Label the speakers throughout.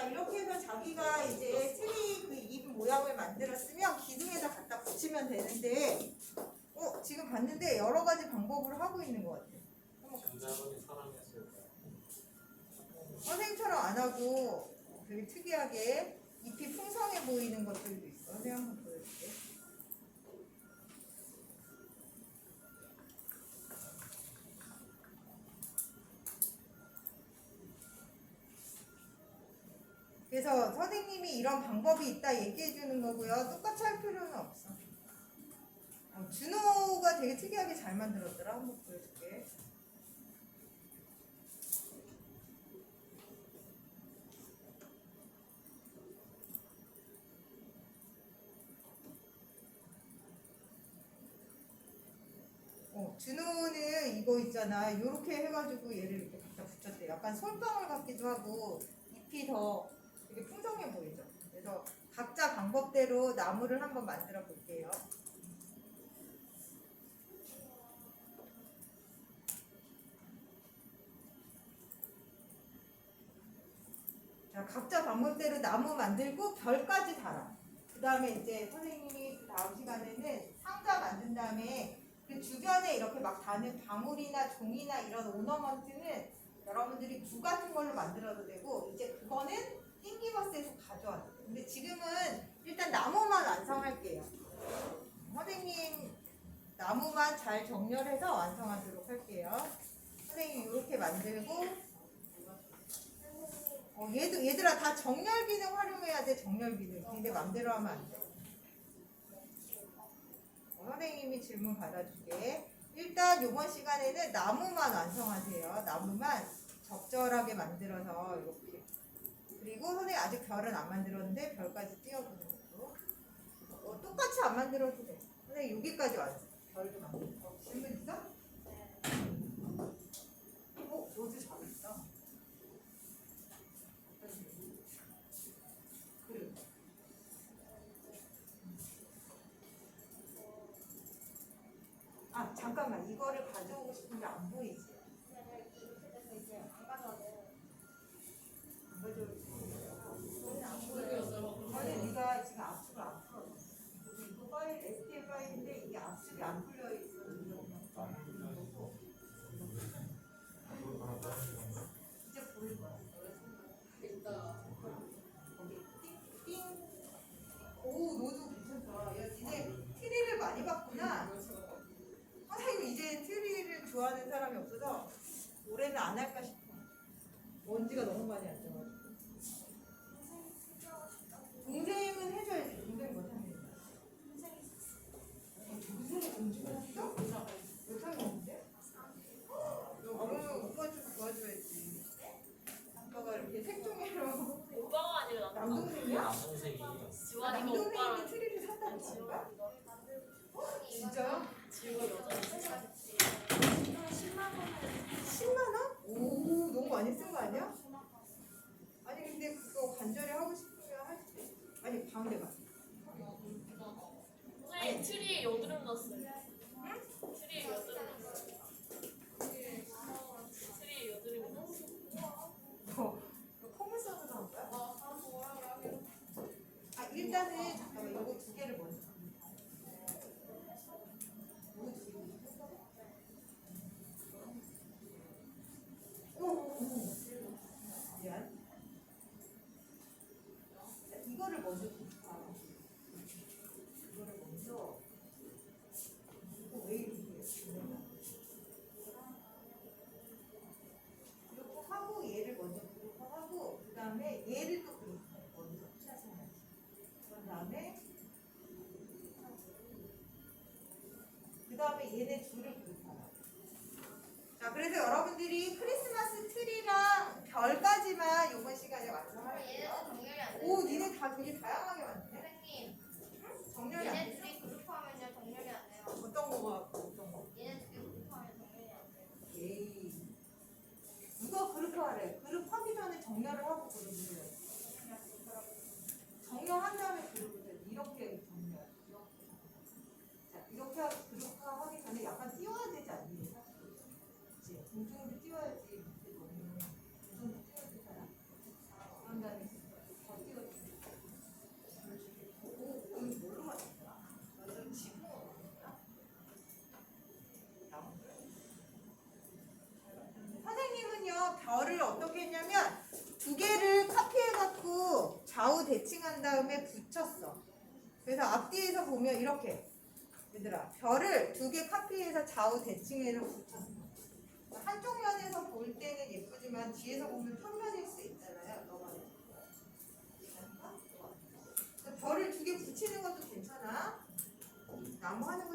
Speaker 1: 자기가 이제 트리 그 입 모양을 만들었으면 기둥에다 갖다 붙이면 되는데 어 지금 봤는데 여러 가지 방법으로 하고 있는 것 같아요.
Speaker 2: 전자분이 사랑했을까요?
Speaker 1: 선생님처럼 안 하고 되게 특이하게 잎이 풍성해 보이는 것들도 있어. 선생님 한번 그래서 선생님이 이런 방법이 있다 얘기해 주는 거고요. 똑같이 할 필요는 없어. 어, 준호가 되게 특이하게 잘 만들었더라. 한번 보여줄게. 어, 준호는 이거 있잖아. 요렇게 해가지고 얘를 이렇게 갖다 붙였대. 약간 솔방울 같기도 하고 잎이 더 되게 풍성해 보이죠. 그래서 각자 방법대로 나무를 한번 만들어 볼게요. 자, 각자 방법대로 나무 만들고 별까지 달아. 그 다음에 이제 선생님이 그 다음 시간에는 상자 만든 다음에 그 주변에 이렇게 막 다는 방울이나 종이나 이런 오너먼트는 여러분들이 구 같은 걸로 만들어도 되고 이제 그거는 띵기버스에서 돼. 근데 지금은 일단 나무만 완성할게요. 선생님 나무만 잘 정렬해서 완성하도록 할게요. 선생님 이렇게 만들고 어, 얘도 얘들아 다 정렬 기능 활용해야 돼 정렬 기능. 근데 맘대로 하면 안 돼. 어, 선생님이 질문 받아줄게. 일단 이번 시간에는 나무만 완성하세요. 나무만 적절하게 만들어서 이렇게. 그리고 선생님 아직 별은 안 만들었는데 별까지 띄워보는 것도. 어, 똑같이 안 만들어도 돼. 선생님 여기까지 완성. 별도 만들어. 어, 질문 있어? 어, 너도 잘했다. 그래. 아 잠깐만 이거를 가져오고 싶은데 안 보이지? 많이 쓴 거 아니야? 아니 근데 그거 간절히 하고 싶으면 할수 있어. 아니 가운데 가.
Speaker 3: 선생님 트리에 여드름 났어요 트리에 여드름 났어요 트리에 여드름 났어요
Speaker 1: 너, 너 콩을 써서 나온 거야? 아 일단은 정렬을 하고 대칭한 다음에 붙였어. 그래서 앞뒤에서 보면 이렇게 얘들아 별을 두 개 카피해서 좌우 대칭해서 붙였어. 한쪽 면에서 볼 때는 예쁘지만 뒤에서 보면 평면일 수 있잖아요. 너만의. 그래서 별을 두 개 붙이는 것도 괜찮아. 나무 하는 거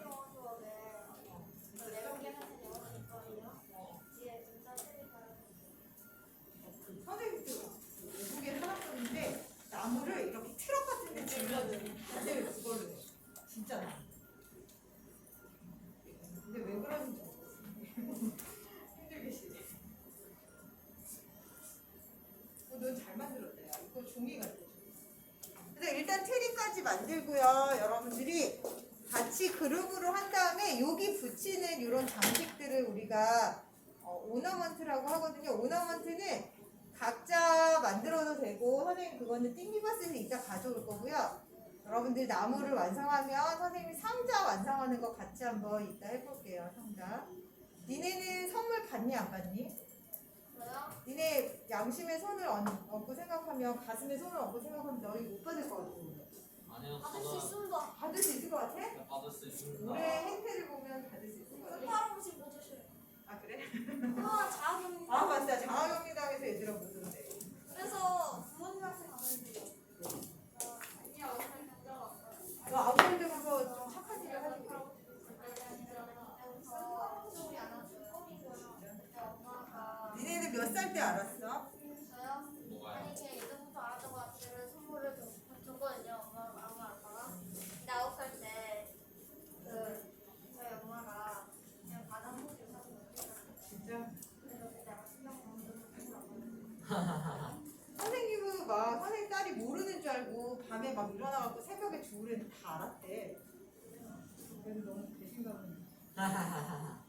Speaker 1: 하거든요. 오너먼트는 각자 만들어도 되고 선생님 그거는 띵리버스에서 이따 가져올 거고요. 여러분들 나무를 완성하면 선생님이 상자 완성하는 거 같이 한번 이따 해볼게요. 상자. 니네는 선물 받니 안 받니? 니네 양심에 손을 얹- 얹고 생각하면 가슴에 손을 얹고 생각하면 너희 못 받을 것 같아.
Speaker 2: 아니요,
Speaker 3: 받을 수
Speaker 2: 저는
Speaker 3: 있습니다.
Speaker 1: 받을 수 있을 것 같아?
Speaker 2: 받을 수 있습니다.
Speaker 1: 올해 행태를 보면 받을 수 있을 것 같아.
Speaker 3: 오셔요.
Speaker 1: 아 그래?
Speaker 3: 아, 자학용.
Speaker 1: 아 맞다. 장학영리당에서 얘들아 못 온대.
Speaker 3: 그래서 부모님한테 가면 돼요. 아니야, 그냥 남자가.
Speaker 1: 너 아웃사이드 가서 좀 착한 일을 하지 그래. 니네는 몇 살 때 알았어?
Speaker 2: 알았대. 그래서 너무 배신감은. 막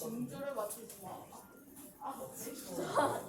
Speaker 3: 징조를 맞추지 마. 아, 진짜.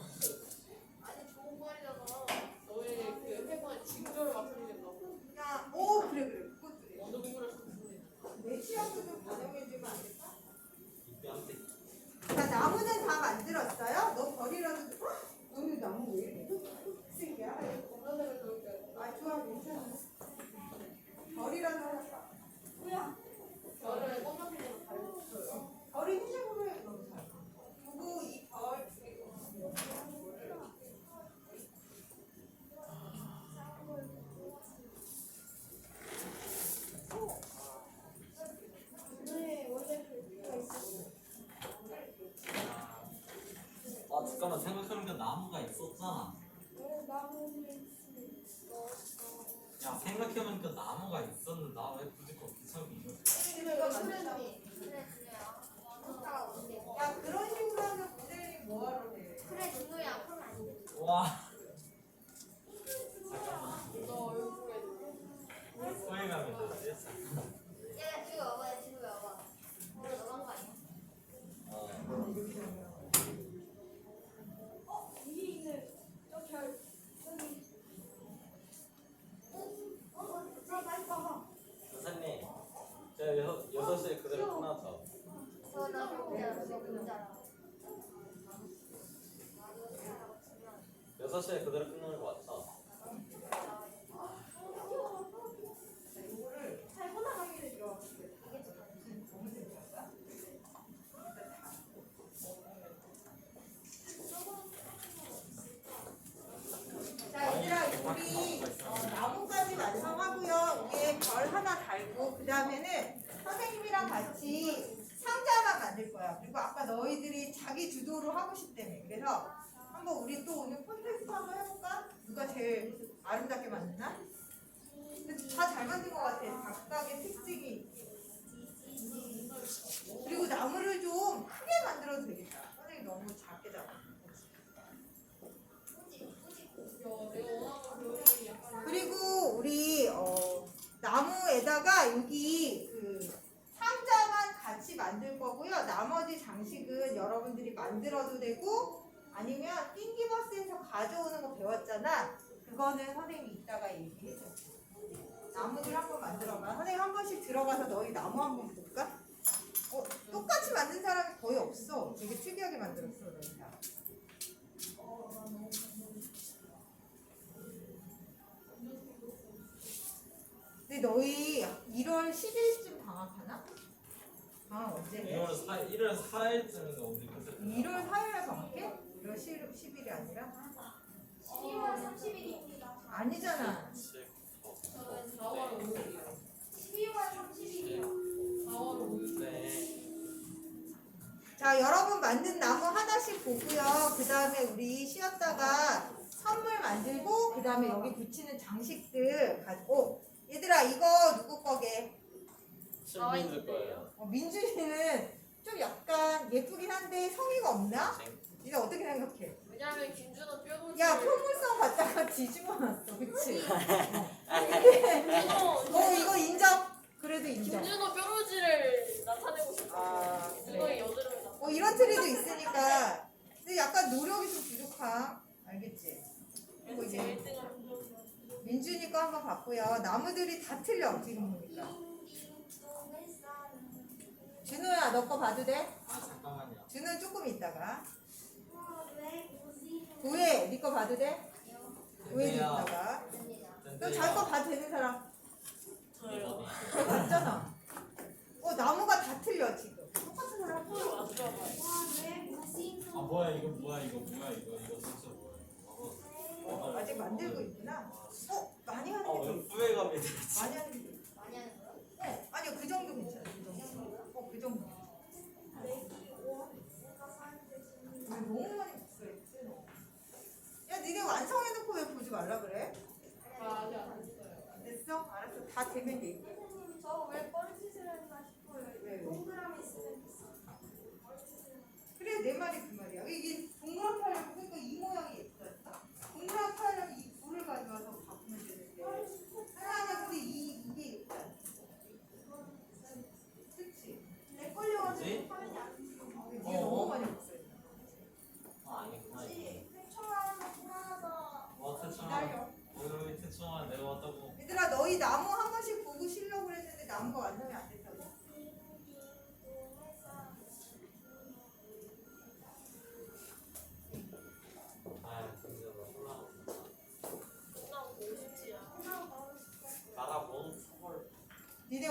Speaker 4: 잠깐만 생각해보니까 나무가 있었잖아.
Speaker 3: 왜 나무를 넣었어?
Speaker 4: 야 생각해보니까 나 시에 그대로 끝나는
Speaker 1: 너무 재밌었어? 자 얘들아 우리 어, 나무까지 완성하고요. 위에 별 하나 달고 그 다음에는 선생님이랑 같이 상자만 만들 거야. 그리고 아까 너희들이 자기 주도로 하고 싶다며 그래서 한번 우리 또 오늘 콘테스트 한번 해볼까? 누가 제일 아름답게 만드나? 다잘 만든 것 같아 각각의 특징이. 그리고 나무를 좀 크게 만들어도 되겠다 선생님 너무 작게 잡아 그리고 우리 어, 나무에다가 여기 그 상자만 같이 만들 거고요. 나머지 장식은 여러분들이 만들어도 되고 아니면 띵기버스에서 가져오는 거 배웠잖아. 그거는 선생님이 이따가 얘기해줘. 나무들 한번 만들어봐. 선생님 한 번씩 들어가서 너희 나무 한 번 볼까? 어, 똑같이 만든 사람이 거의 없어. 되게 특이하게 만들었어, 너희 다. 근데 너희 1월 10일쯤 방학하나? 방학 언제 해?
Speaker 4: 1월 4 1월 4일쯤인가 우리 그때.
Speaker 1: 1월 4일에 방학해? 1월 10, 10 일이 아니라?
Speaker 3: 12월 30일입니다.
Speaker 1: 아니잖아.
Speaker 4: 7,
Speaker 3: 저는 4월 5일이요. 12월 30일이요. 4월 5일.
Speaker 4: 네.
Speaker 1: 자, 여러분 만든 나무 하나씩 보고요. 그 다음에 우리 쉬었다가 선물 만들고, 그 다음에 여기 붙이는 장식들 가지고. 얘들아, 이거 누구 거게?
Speaker 4: 신민들 거예요.
Speaker 1: 어, 민준이는 좀 약간 예쁘긴 한데 성의가 없나? 니네 어떻게 생각해?
Speaker 3: 왜냐면 김준호 뼈도
Speaker 1: 야, 표물성 갖다가 뒤집어 놨어. 그치? 어, 이거 인정? 그래도 인정.
Speaker 3: 김준호 뾰루지를 나타내고 싶어.
Speaker 1: 아.
Speaker 3: 이거의 여드름을 나.
Speaker 1: 뭐 이런 트리도 있으니까. 근데 약간 노력이 좀 부족함. 알겠지? 그리고
Speaker 3: 이제
Speaker 1: 이제
Speaker 3: 1등을
Speaker 1: 민준이 거 한번 봤고요. 나무들이 다 틀려, 지금 보니까. 준호야, 너 거 봐도 돼?
Speaker 4: 아 잠깐만요.
Speaker 1: 준호는 조금 있다가. 도예, 네거 봐도 돼?
Speaker 4: 근데요.
Speaker 1: 있다가. 너
Speaker 4: 근데요.
Speaker 1: 자기 거 봐도 되는 사람?
Speaker 4: 저요.
Speaker 1: 너 봤잖아. 어, 나무가 다 틀려, 지금. 똑같은 사람?
Speaker 4: 아 뭐야 이거 뭐야 이거 뭐야 이거 이거 진짜 뭐야?
Speaker 1: 어, 아직 만들고 있구나. 어, 많이 하는 게 있어.
Speaker 4: 후회감이?
Speaker 1: 많이 하는 게.
Speaker 3: 많이 하는 거야?
Speaker 1: 어, 아니요, 그 정도 괜찮아. 그 정도. 어, 그 정도. 보지 말라 그래?
Speaker 3: 아, 아직 안 했어요.
Speaker 1: 됐어? 알았어. 다 되면 얘기해.
Speaker 3: 저왜 뻘짓을 했나 싶어요.
Speaker 1: 왜, 왜?
Speaker 3: 동그라미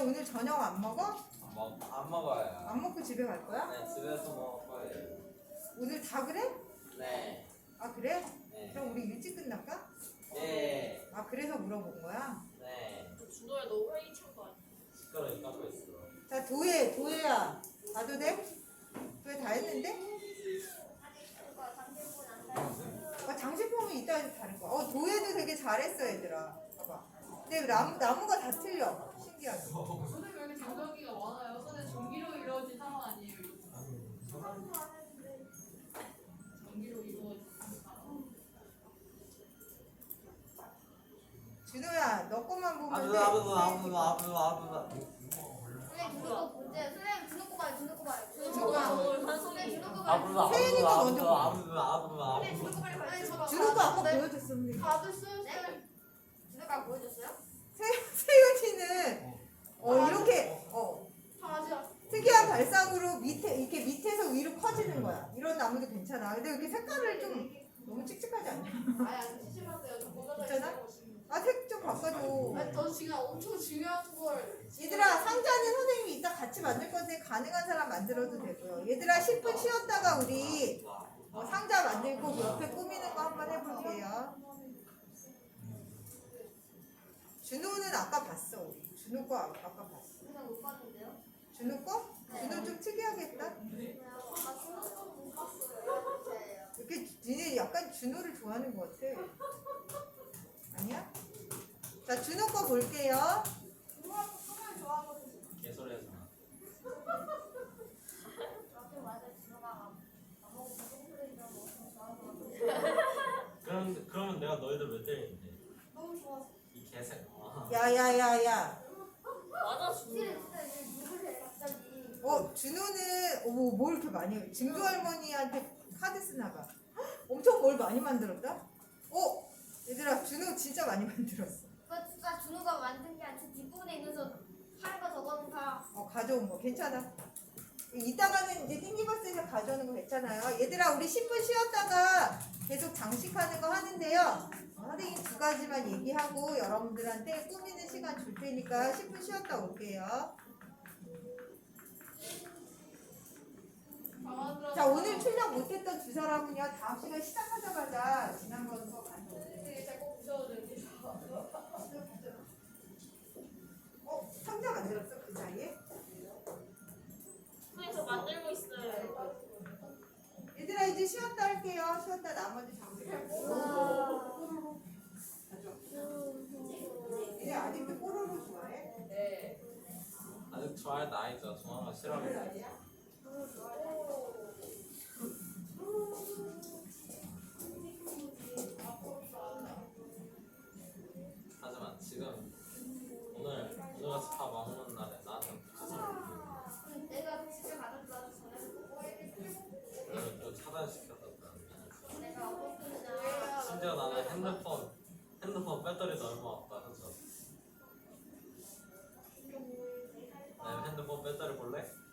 Speaker 4: 오늘
Speaker 1: 저녁 안 먹어?
Speaker 4: 안, 먹, 안 먹어요.
Speaker 1: 안 먹고 집에 갈 거야?
Speaker 4: 네, 집에서 먹을 거예요.
Speaker 1: 오늘 다 그래?
Speaker 4: 네.
Speaker 1: 아 그래?
Speaker 4: 네.
Speaker 1: 그럼 우리 일찍 끝날까?
Speaker 4: 네.
Speaker 1: 아 그래서 물어본 거야?
Speaker 4: 네.
Speaker 3: 준호야 너 회의 참거 아니야?
Speaker 4: 숟가락이 깎고 있어.
Speaker 1: 자 도예 도예야 봐도 돼? 도예 다 했는데?
Speaker 3: 아, 장식품은 이따 다른 거. 어
Speaker 4: 도예도
Speaker 5: 되게 잘했어 얘들아. 봐봐. 근데
Speaker 4: 나무
Speaker 1: 나무가
Speaker 3: 다
Speaker 1: 틀려. 신 괜찮아. 근데 이렇게 색깔을 좀 너무 칙칙하지 않냐?
Speaker 3: 아니 아니 시시하세요. 저 보다가
Speaker 1: 괜찮아? 아 색 좀 바꿔줘.
Speaker 3: 아니 저 지금 엄청 중요한 걸.
Speaker 1: 얘들아 상자는 선생님이 이따 같이 만들 건데 가능한 사람 만들어도 되고요. 얘들아 10분 쉬었다가 우리 어, 상자 만들고 그 옆에 꾸미는 거 한번 해볼게요. 준호는 아까 봤어 우리. 준호 거 아까 봤어.
Speaker 5: 그냥 못 봤는데요?
Speaker 1: 준호 거? 준호 좀 특이하겠다.
Speaker 5: 그냥 준호.
Speaker 1: 이렇게 니네 약간 준호를 좋아하는 것 같아. 아니야? 자 준호 거 볼게요.
Speaker 4: 개소리 하지 마.
Speaker 5: 저도 맞아 준호가 안 먹고 똥소리 이런 거 엄청 좋아하는 거 같아요.
Speaker 4: 그럼 그러면 내가 너희들 왜 때리는데?
Speaker 5: 너무 좋아서.
Speaker 4: 이 개새. 아.
Speaker 1: 야야야야.
Speaker 3: 맞아
Speaker 5: 진짜 진짜 이제 누구래 갑자기.
Speaker 1: 어 준호는 어머 뭘 이렇게 많이 해? 증조 할머니한테 카드 쓰나 봐. 헉, 엄청 뭘 많이 만들었다. 어 얘들아 준호 진짜 많이 만들었어.
Speaker 5: 그거 진짜 준호가 만든 게 아니라 뒷부분에 있는 거 저거는 다
Speaker 1: 어 가져온 거 괜찮아. 이따가는 이제 띵기버스에서 가져오는 거 괜찮아요. 얘들아 우리 10분 쉬었다가 계속 장식하는 거 하는데요. 어, 선생님 두 가지만 얘기하고 여러분들한테 꾸미는 시간 줄 테니까 10분 쉬었다 올게요. 자 오늘 출력 못했던 두 사람은요 다음 시간 시작하자마자 지난번 거 가져오세요. 어 상자 만들었어 그 사이에?
Speaker 6: 그래서 만들고 있어요.
Speaker 1: 얘들아 이제 쉬었다 할게요. 쉬었다 나머지 장식하고. 얘네 아직도 뽀로로 좋아해?
Speaker 3: 네.
Speaker 4: 아직 좋아할 나이죠. 좋아하면 싫어합니다. 하지 내 핸드폰 배터리 볼래?